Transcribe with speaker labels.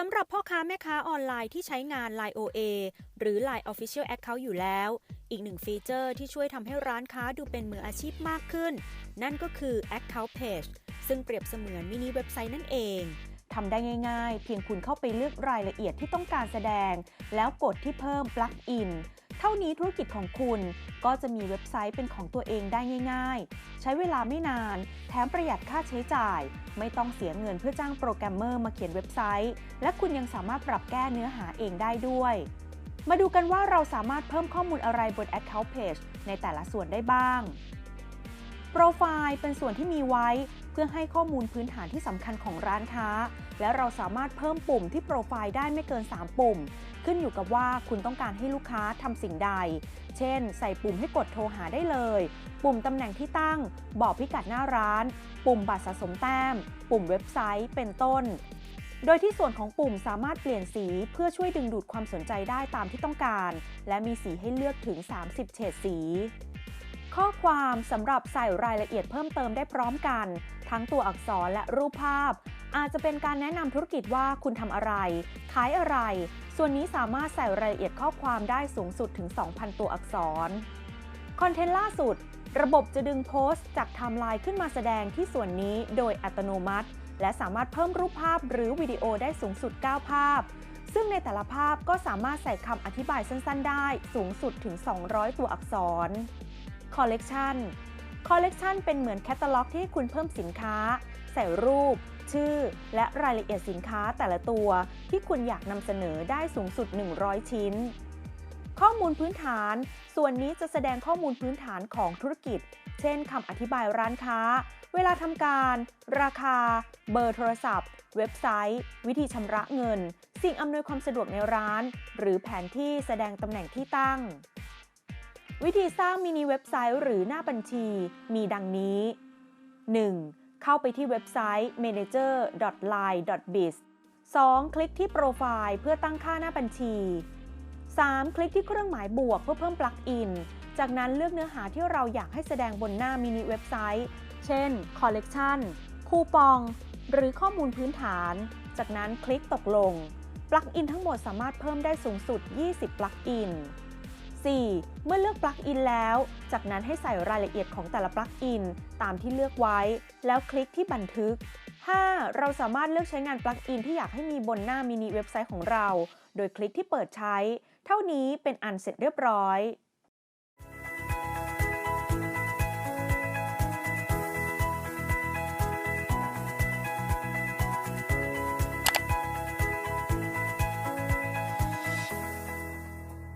Speaker 1: สำหรับพ่อค้าแม่ค้าออนไลน์ที่ใช้งาน Line OA หรือ Line Official Account อยู่แล้ว อีกหนึ่งฟีเจอร์ที่ช่วยทำให้ร้านค้าดูเป็นมืออาชีพมากขึ้น นั่นก็คือ Account Page ซึ่งเปรียบเสมือนมินิเว็บไซต์นั่นเอง
Speaker 2: ทำได้ง่ายๆ เพียงคุณเข้าไปเลือกรายละเอียดที่ต้องการแสดง แล้วกดที่เพิ่มปลั๊กอิน เท่านี้ธุรกิจของคุณก็จะมีเว็บไซต์เป็นของตัวเองได้ง่าย ๆ ใช้เวลาไม่นาน แถมประหยัดค่าใช้จ่าย ไม่ต้องเสียเงินเพื่อจ้างโปรแกรมเมอร์มาเขียนเว็บไซต์ และคุณยังสามารถปรับแก้เนื้อหาเองได้ด้วย มาดูกันว่าเราสามารถเพิ่มข้อมูลอะไรบน Account Page ในแต่ละส่วนได้บ้าง โปรไฟล์เป็นส่วนที่มีไว้ เพื่อให้ข้อมูลพื้นฐานที่สำคัญของร้านค้า และเราสามารถเพิ่มปุ่มที่โปรไฟล์ได้ไม่เกิน 3 ปุ่ม ขึ้นอยู่กับว่าคุณต้องการให้ลูกค้าทำสิ่งใด เช่น ใส่ปุ่มให้กดโทรหาได้เลย ปุ่มตำแหน่งที่ตั้ง บอกพิกัดหน้าร้าน ปุ่มบัตรสะสมแต้ม ปุ่มเว็บไซต์ เป็นต้นโดยที่ส่วนของปุ่มสามารถเปลี่ยนสีเพื่อช่วยดึงดูดความสนใจได้ตามที่ต้องการ และมีสีให้เลือกถึง 30 เฉดสี ข้อความสำหรับใส่รายละเอียดเพิ่มเติมได้พร้อมกัน ทั้งตัวอักษรและรูปภาพ อาจจะเป็นการแนะนำธุรกิจว่าคุณทำอะไร ขายอะไร ส่วนนี้สามารถใส่รายละเอียดข้อความได้สูงสุดถึง 2,000 ตัวอักษร คอนเทนต์ล่าสุด ระบบจะดึงโพสต์จากไทม์ไลน์ขึ้นมาแสดงที่ส่วนนี้โดยอัตโนมัติ และสามารถเพิ่มรูปภาพหรือวิดีโอได้สูงสุด 9 ภาพซึ่งในแต่ละภาพก็สามารถใส่คำอธิบายสั้น ๆ ได้ สูงสุดถึง 200 ตัวอักษร คอลเลกชันคอลเลกชันเป็นเหมือนแคตตาล็อกที่ให้คุณเพิ่มสินค้า ใส่รูป ชื่อ และรายละเอียดสินค้าแต่ละตัวที่คุณอยากนำเสนอได้สูงสุด 100 ชิ้น ข้อมูลพื้นฐาน ส่วนนี้จะแสดงข้อมูลพื้นฐานของธุรกิจ เช่นคำอธิบายร้านค้า เวลาทำการ ราคา เบอร์โทรศัพท์ เว็บไซต์ วิธีชำระเงิน สิ่งอำนวยความสะดวกในร้าน หรือแผนที่แสดงตำแหน่งที่ตั้ง วิธีสร้างมินิเว็บไซต์หรือหน้าบัญชีมีดังนี้ 1. เข้าไปที่เว็บไซต์ manager.line.biz 2. คลิกที่โปรไฟล์เพื่อตั้งค่าหน้าบัญชี 3. คลิกที่เครื่องหมายบวกเพื่อเพิ่มปลั๊กอิน จากนั้นเลือกเนื้อหาที่เราอยากให้แสดงบนหน้ามินิเว็บไซต์ เช่นคอลเลกชันคูปอง หรือข้อมูลพื้นฐาน จากนั้นคลิกตกลง ปลั๊กอินทั้งหมดสามารถเพิ่มได้สูงสุด 20 ปลั๊กอิน 4. เมื่อเลือกปลั๊กอินแล้ว จากนั้นให้ใส่รายละเอียดของแต่ละปลั๊กอินตามที่เลือกไว้ แล้วคลิกที่บันทึก 5. เราสามารถเลือกใช้งานปลั๊กอินที่อยากให้มีบนหน้ามินิเว็บไซต์ของเรา โดยคลิกที่เปิดใช้ เท่านี้เป็นอันเสร็จเรียบร้อย